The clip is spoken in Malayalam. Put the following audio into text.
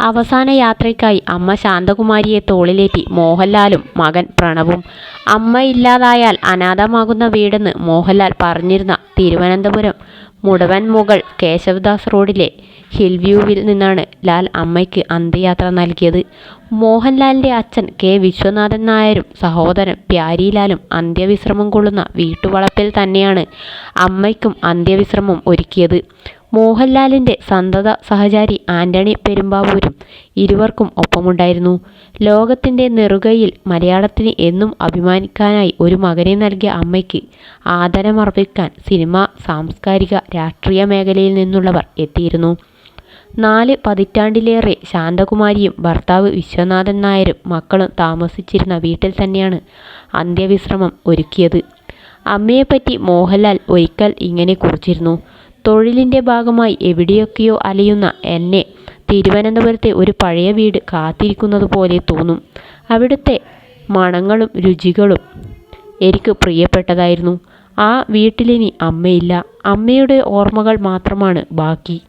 അവസാന യാത്രയ്ക്കായി അമ്മ ശാന്തകുമാരിയെ തോളിലേറ്റി മോഹൻലാലും മകൻ പ്രണവും. അമ്മ ഇല്ലാതായാൽ അനാഥമാകുന്ന വീടെന്ന് മോഹൻലാൽ പറഞ്ഞിരുന്ന തിരുവനന്തപുരം മുടവൻ മുകൾ കേശവദാസ് റോഡിലെ ഹിൽവ്യൂവിൽ നിന്നാണ് ലാൽ അമ്മയ്ക്ക് അന്ത്യയാത്ര നൽകിയത്. മോഹൻലാലിന്റെ അച്ഛൻ കെ. വിശ്വനാഥൻ നായരും സഹോദരൻ പ്യാരിലാലും അന്ത്യവിശ്രമം കൊള്ളുന്ന വീട്ടുവളപ്പിൽ തന്നെയാണ് അമ്മയ്ക്കും അന്ത്യവിശ്രമം ഒരുക്കിയത്. മോഹൻലാലിന്റെ സന്തത സഹചാരി ആന്റണി പെരുമ്പാവൂരും ഇരുവർക്കും ഒപ്പമുണ്ടായിരുന്നു. ലോകത്തിന്റെ നെറുകയിൽ മലയാളത്തിന് എന്നും അഭിമാനിക്കാനായി ഒരു മകനെ നൽകിയ അമ്മയ്ക്ക് ആദരമർപ്പിക്കാൻ സിനിമ സാംസ്കാരിക, രാഷ്ട്രീയ മേഖലയിൽ നിന്നുള്ളവർ എത്തിയിരുന്നു. നാല് പതിറ്റാണ്ടിലേറെ ശാന്തകുമാരിയും ഭർത്താവ് വിശ്വനാഥൻ നായരും മക്കളും താമസിച്ചിരുന്ന വീട്ടിൽ തന്നെയാണ് അന്ത്യവിശ്രമം ഒരുക്കിയത്. അമ്മയെപ്പറ്റി മോഹൻലാൽ ഒരിക്കൽ ഇങ്ങനെ കുറിച്ചിരുന്നു. തൊഴിലിന്റെ ഭാഗമായി എവിടെയൊക്കെയോ അലയുന്ന എന്നെ തിരുവനന്തപുരത്തെ ഒരു പഴയ വീട് കാത്തിരിക്കുന്നത് പോലെ തോന്നും. അവിടുത്തെ മണങ്ങളും രുചികളും എനിക്ക് പ്രിയപ്പെട്ടതായിരുന്നു. ആ വീട്ടിലിനി അമ്മയില്ല. അമ്മയുടെ ഓർമ്മകൾ മാത്രമാണ് ബാക്കി.